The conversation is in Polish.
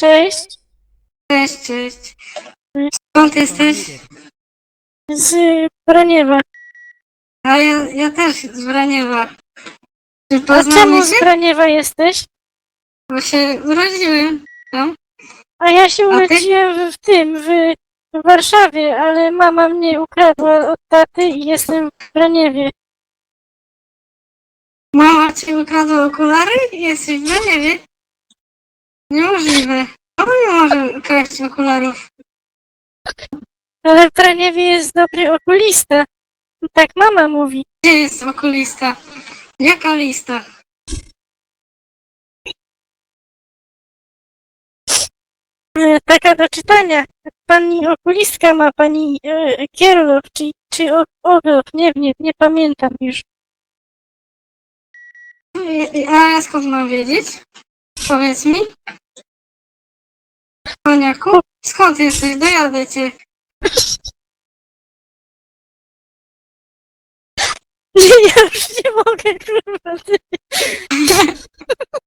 Cześć. Cześć, cześć. Skąd jesteś? Z Braniewa. A ja, ja też z Braniewa. Czy A poznamy czemu z się? Braniewa jesteś? Bo się urodziłem tam. A ja się ty? urodziłem w, w tym, w, w Warszawie, ale mama mnie ukradła od taty i jestem w Braniewie. Mama ci ukradła okulary i jesteś w Braniewie? Niemożliwe. Mama nie może ukraść okularów. Ale w Braniewie jest dobry okulista. Tak mama mówi. Gdzie jest okulista? Jaka lista? E, Taka do czytania. Pani okulistka ma pani e, Kierlow, czy, czy O- nie wiem, nie pamiętam już. I- i- A ja skąd mam wiedzieć? Powiedz mi. Koniaku? Skąd jesteś? Dojadę cię. Ja już nie mogę, kurwa. Ty.